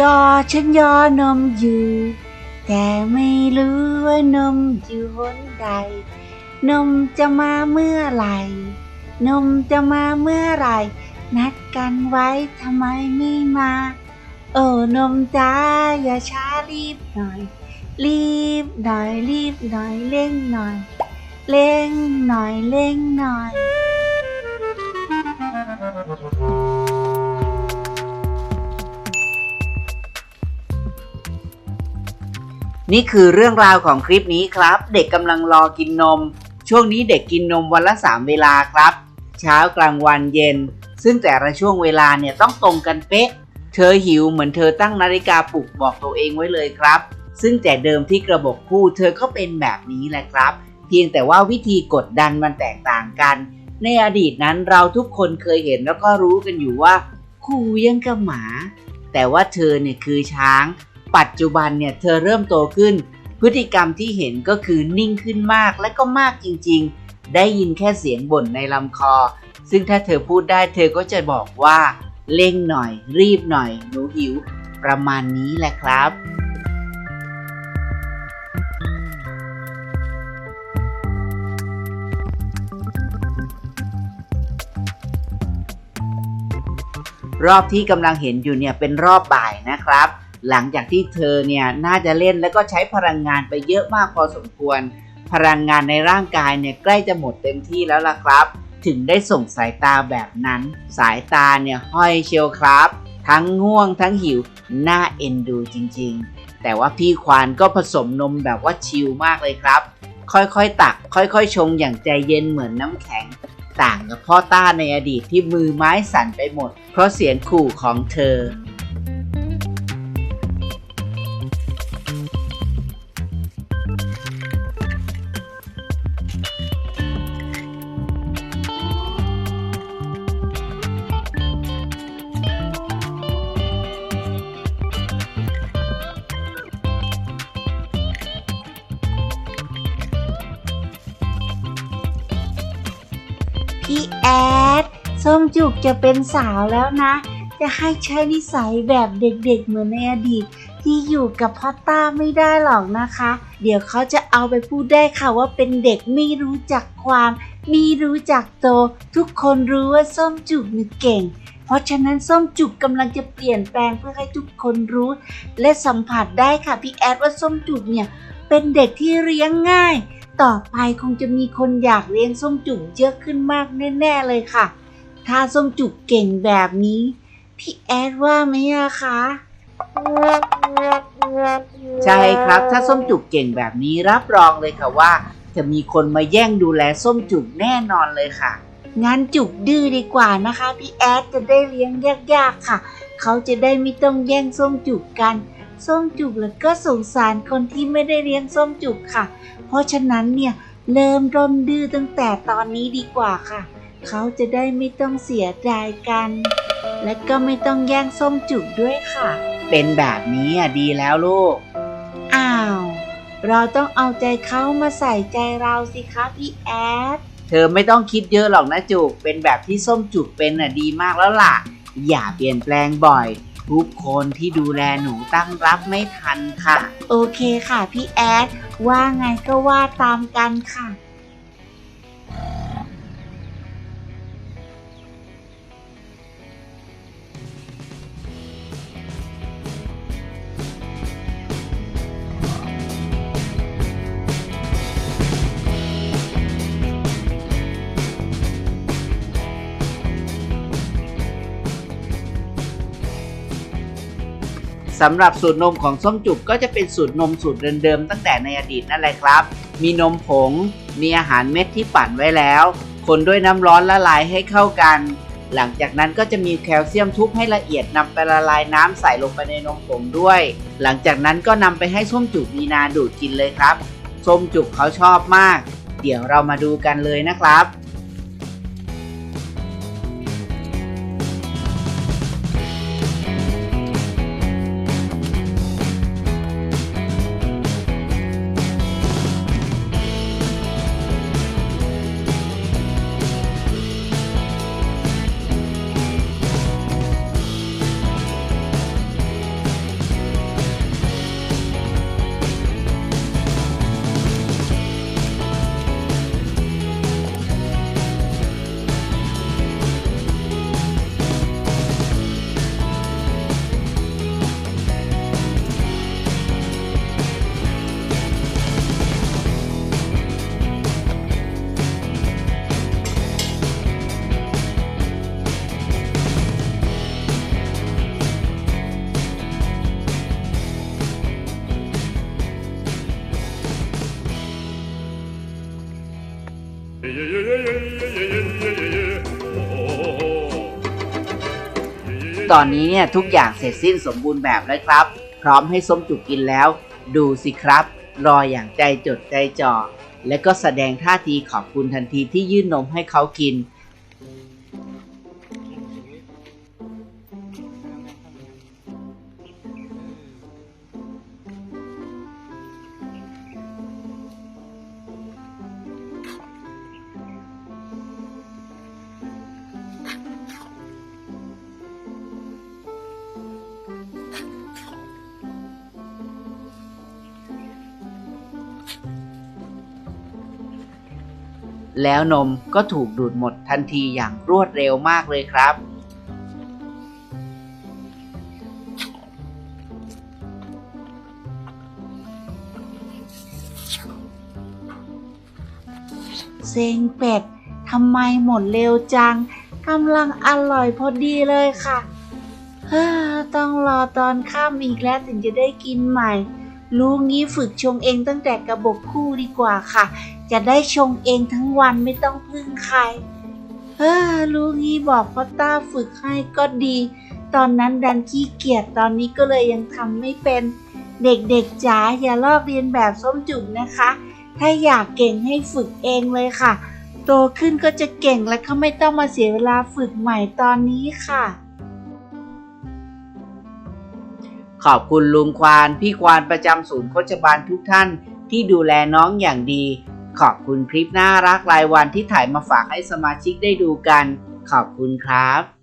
ยอฉันยอนมอยู่ แต่ไม่รู้ว่านมอยู่หนใด นมจะมาเมื่อไหร่ นมจะมาเมื่อไหร่ นัดกันไว้ทำไมไม่มา โอ้นมจ้าอย่าช้ารีบหน่อย รีบหน่อยรีบหน่อยเร่งหน่อย เร่งหน่อยเร่งหน่อย นี่คือเรื่องราวของคลิปนี้ครับ เด็กกำลังรอกินนม ช่วงนี้เด็กกินนมวันละ 3 เวลาครับ เช้ากลางวันเย็น ซึ่งแต่ละช่วงเวลาเนี่ยต้องตรงกันเป๊ะ เธอหิวเหมือนเธอตั้งนาฬิกาปลุกบอกตัวเองไว้เลยครับ ซึ่งแต่เดิมที่กระบอกคู่เธอก็เป็นแบบนี้แหละครับ เพียงแต่ว่าวิธีกดดันมันแตกต่างกัน ในอดีตนั้นเราทุกคนเคยเห็นแล้วก็รู้กันอยู่ว่า คู่ยังกับหมา แต่ว่าเธอเนี่ยคือช้าง ปัจจุบันเนี่ยเธอเริ่มโตขึ้น พฤติกรรมที่เห็นก็คือนิ่งขึ้นมากและก็มากจริงๆ ได้ยินแค่เสียงบ่นในลำคอ ซึ่งถ้าเธอพูดได้เธอก็จะบอกว่าเร่งหน่อย รีบหน่อย หนูหิว ประมาณนี้แหละครับรอบที่กำลังเห็นอยู่เนี่ยเป็นรอบบ่ายนะครับ หลังจากที่เธอเนี่ยน่าจะเล่นแล้วก็ใช้พลังงานไปเยอะมากพอสมควร พลังงานในร่างกายเนี่ยใกล้จะหมดเต็มที่แล้วล่ะครับ ถึงได้ส่งสายตาแบบนั้น สายตาเนี่ยห้อยเชียวครับ ทั้งง่วงทั้งหิวน่าเอ็นดูจริงๆ แต่ว่าพี่ควานก็ผสมนมแบบว่าชิลมากเลยครับ ค่อยๆตัก ค่อยๆชงอย่างใจเย็นเหมือนน้ำแข็งต่างกับพ่อต้าในอดีตที่มือไม้สั่นไปหมด เพราะเสียงขู่ของเธอ พี่แอดส้มจุกจะเป็นสาวแล้วนะ จะให้ใช้นิสัยแบบเด็กๆเหมือนในอดีต ที่อยู่กับพ่อต้าไม่ได้หรอกนะคะ เดี๋ยวเขาจะเอาไปพูดได้ค่ะว่าเป็นเด็กไม่รู้จักความ ไม่รู้จักโต ทุกคนรู้ว่าส้มจุกนี่เก่ง เพราะฉะนั้นส้มจุกกำลังจะเปลี่ยนแปลงเพื่อให้ทุกคนรู้ และสัมผัสได้ค่ะพี่แอดว่าส้มจุกเนี่ยเป็นเด็กที่เลี้ยงง่าย ต่อไปคงจะมีคนอยากเลี้ยงส้มจุกเยอะขึ้นมากแน่ๆเลยค่ะ ถ้าส้มจุกเก่งแบบนี้ พี่แอดว่าไหมอะคะ ใช่ครับ ถ้าส้มจุกเก่งแบบนี้รับรองเลยค่ะว่า จะมีคนมาแย่งดูแลส้มจุกแน่นอนเลยค่ะ งั้นจุกดื้อดีกว่านะคะ พี่แอดจะได้เลี้ยงยากๆค่ะ เขาจะได้ไม่ต้องแย่งส้มจุกกัน ส้มจุกแล้วก็สงสารคนที่ไม่ได้เลี้ยงส้มจุกค่ะเพ ราะฉะนั้นเนี่ยเริ่มต้นดื้อตั้งแต่ตอนนี้ดีกว่าค่ะ เขาจะได้ไม่ต้องเสียดายกัน และก็ไม่ต้องแย่งส้มจุกด้วยค่ะ เป็นแบบนี้อะดีแล้วลูก อ้าว เราต้องเอาใจเขามาใส่ใจเราสิคะพี่แอด เธอไม่ต้องคิดเยอะหรอกนะจุก เป็นแบบที่ส้มจุกเป็นน่ะดีมากแล้วล่ะ อย่าเปลี่ยนแปลงบ่อย ทุกคนที่ดูแลหนูตั้งรับไม่ทันค่ะ โอเคค่ะพี่แอดว่าไงก็ว่าตามกันค่ะ สำหรับสูตรนมของส้มจุกก็จะเป็นสูตรนมสูตรเดิมๆตั้งแต่ในอดีตนั่นแหละครับ มีนมผง มีอาหารเม็ดที่ปั่นไว้แล้ว คนด้วยน้ำร้อนละลายให้เข้ากัน หลังจากนั้นก็จะมีแคลเซียมทุบให้ละเอียดนำไปละลายน้ำใส่ลงไปในนมผงด้วย หลังจากนั้นก็นำไปให้ส้มจุกมีนาดูดกินเลยครับ ส้มจุกเขาชอบมาก เดี๋ยวเรามาดูกันเลยนะครับ ตอนนี้เนี่ยทุกอย่างเสร็จสิ้นสมบูรณ์แบบแล้วครับ พร้อมให้ส้มจุกกินแล้ว ดูสิครับ รออย่างใจจดใจจ่อและก็แสดงท่าทีขอบคุณทันทีที่ยื่นนมให้เขากิน แล้วนมก็ถูกดูดหมดทันทีอย่างรวดเร็วมากเลยครับ เซ็งเป็ดทำไมหมดเร็วจังกำลังอร่อยพอดีเลยค่ะต้องรอตอนค่ำอีกแล้วถึงจะได้กินใหม่ รู้งี้ฝึกชงเองตั้งแต่กระบอกคู่ดีกว่าค่ะจะได้ชงเองทั้งวันไม่ต้องพึ่งใครเฮ้อรู้งี้บอกพ่อต้าฝึกให้ก็ดี ตอนนั้นดันขี้เกียจตอนนี้ก็เลยยังทำไม่เป็น เด็กๆจ๋าอย่าลอกเรียนแบบส้มจุกนะคะ ถ้าอยากเก่งให้ฝึกเองเลยค่ะ โตขึ้นก็จะเก่งและก็ไม่ต้องมาเสียเวลาฝึกใหม่ตอนนี้ค่ะขอบคุณลุงควาน พี่ควานประจำศูนย์โคชบาลทุกท่านที่ดูแลน้องอย่างดี ขอบคุณคลิปน่ารักรายวันที่ถ่ายมาฝากให้สมาชิกได้ดูกัน ขอบคุณครับ